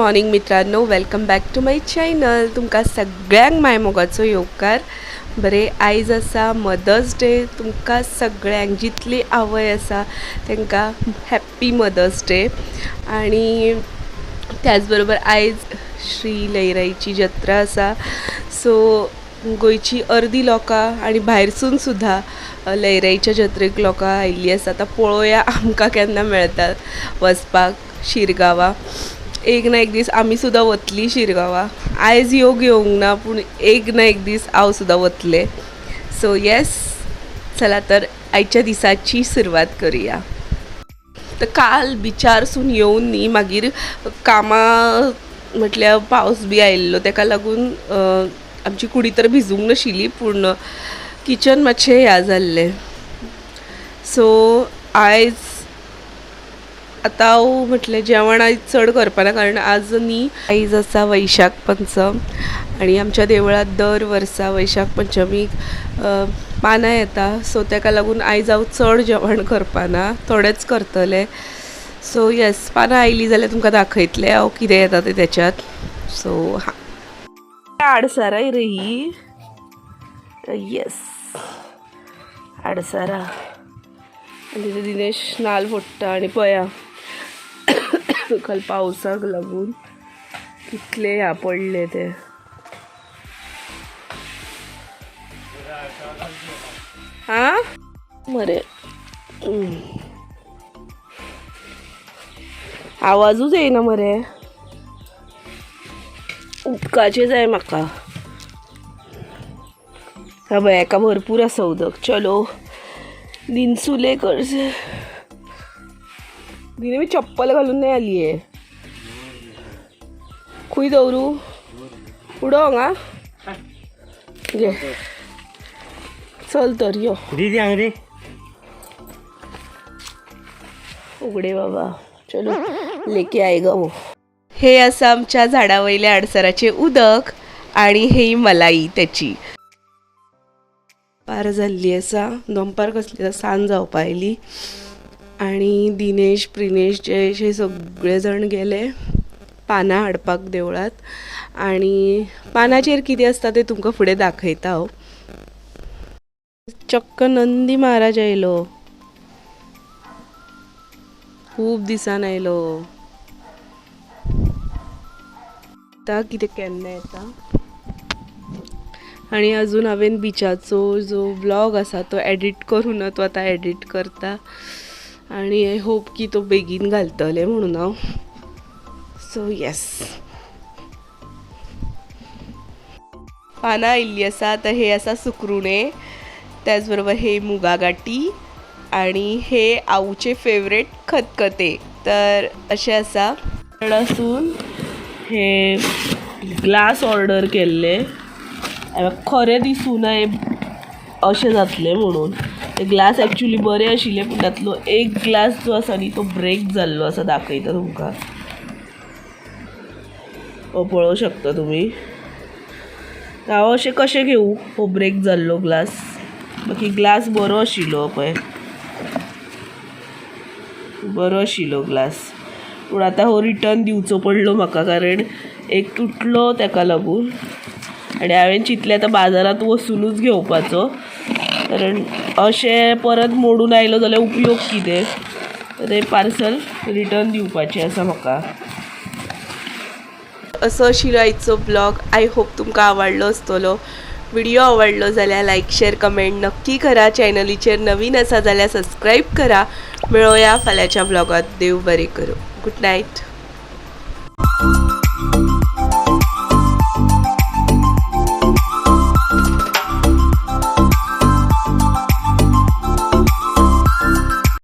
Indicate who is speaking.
Speaker 1: Morning मित्रांनो. Welcome back to my channel तुमकां सगळ्यांक माय मोगाचो येवकार बरे आयज आसा मदर्स डे तुमकां सगळ्यांक जितली आवय आसा तांकां हॅप्पी मदर्स डे आणि त्याच बरोबर आयज श्री लयराईची जत्रा आसा. सो गोंयची अर्दी लोकां आनी भायरसून सुद्धा लयराईच्या जत्रेक लोकां आयिल्लीं आसा. आतां पळोवया आमकां केन्ना मेळटा वचपाक शिरगांवा. एक ना एक दीस आमी सुद्दां वतलीं शिरगांवा. आयज योग येवंक ना पूण एक ना एक दीस हांव सुद्दां वतलें. सो येस चला तर आयच्या दिसाची सुरवात करुया. तर काल बिचारसून येवन न्ही मागीर कामां म्हटल्यार पावस बी आयिल्लो. ताका लागून आमची कुडी तर भिजूंक नाशिल्ली पूण किचन मातशें ह्या जाल्लें. सो आयज आतां हांव म्हटलें जेवण आयज चड करपाना कारण आज न्ही आयज आसा वैशाख पंचम आनी आमच्या देवळांत दर वर्सा वैशाख पंचमीक पानां येता. सो ताका लागून आयज हांव चड जेवण करपाना थोडेंच करतलें. सो येस पानां आयलीं जाल्यार तुमकां दाखयतलें हांव कितें येता तें त्याच्यात. सो हा. आडसाराय रे ही. येस आडसारा. आनी तिथे दिनेश नाल फोडटा आनी पळया काल पावसाक लागून कितले ह्या पडले ते. हा? मरे. आवाजूच येयना मरे. उदकाचे जाय म्हाका हा बाय एका भरपूर आसा उदक. चलो. दिनसुले करचे दिने मी चप्पल घालून नाही आली आहे. खुय दवरू उडो हांगा घे. चल तर यो.
Speaker 2: दीदी आंगडी
Speaker 1: उघडे बाबा. चलो लेके आय ग वो. हे असं आमच्या झाडावयल्या आडसराचे उदक आणि ही मलाई त्याची. पार जाल्ली आसा दनपार कसली सांज जावपा आयली आणि दिनेश प्रिनेश जयेश हे सगळे जाण गेले पानां हाडपाक देवळात. आणि पानाचेर कितें आसता तें तुमकां फुडें दाखयता हांव चक्क नंदी महाराज आयलो. खूब दिसान आयलो. आतां कितें केन्ना येता? आणि अजून हांवें बिचाचो जो ब्लॉग आसा तो एडिट करून तो आतां एडिट करता. आणि आय होप की तो बेगीन घालतले म्हणून हांव सो येस पानां आयिल्लीं आसा तर हे आसा सुकरुणे त्याच बरोबर हे मुगा गाठी आणि हे आऊचे फेवरेट खतखते. तर अशें आसा आसून हे ग्लास ऑर्डर केल्ले खरें दिसून हे अशें जातलें म्हणून. ते ग्लास एक्चुली बरे आशिल्ले पूण तातलो एक ग्लास जो आसा न्ही तो ब्रेक जाल्लो आसा दाखयता तुमकां. हो पळोवं शकता तुमी हांव अशें कशें घेऊ? हो ब्रेक जाल्लो ग्लास बाकी ग्लास बरो आशिल्लो पळय बरो आशिल्लो ग्लास पूण आतां हो रिटर्न दिवचो पडलो म्हाका कारण एक तुटलो ताका लागून. आनी हांवें चिंतलें आतां बाजारांत वचूनच घेवपाचो. कारण अशें परत मोडून आयलो जाल्यार उपयोग कितें? तें पार्सल रिटर्न दिवपाचें आसा म्हाका. असो आशिल्लो आयचो ब्लॉग आय होप तुमकां आवडलो आसतलो व्हिडिओ आवडलो जाल्यार लायक शेअर कमेंट नक्की करा. चॅनलीचेर नवीन आसा जाल्यार सबस्क्राईब करा. मेळोया फाल्यांच्या ब्लॉगात देव बरें करूं. Good night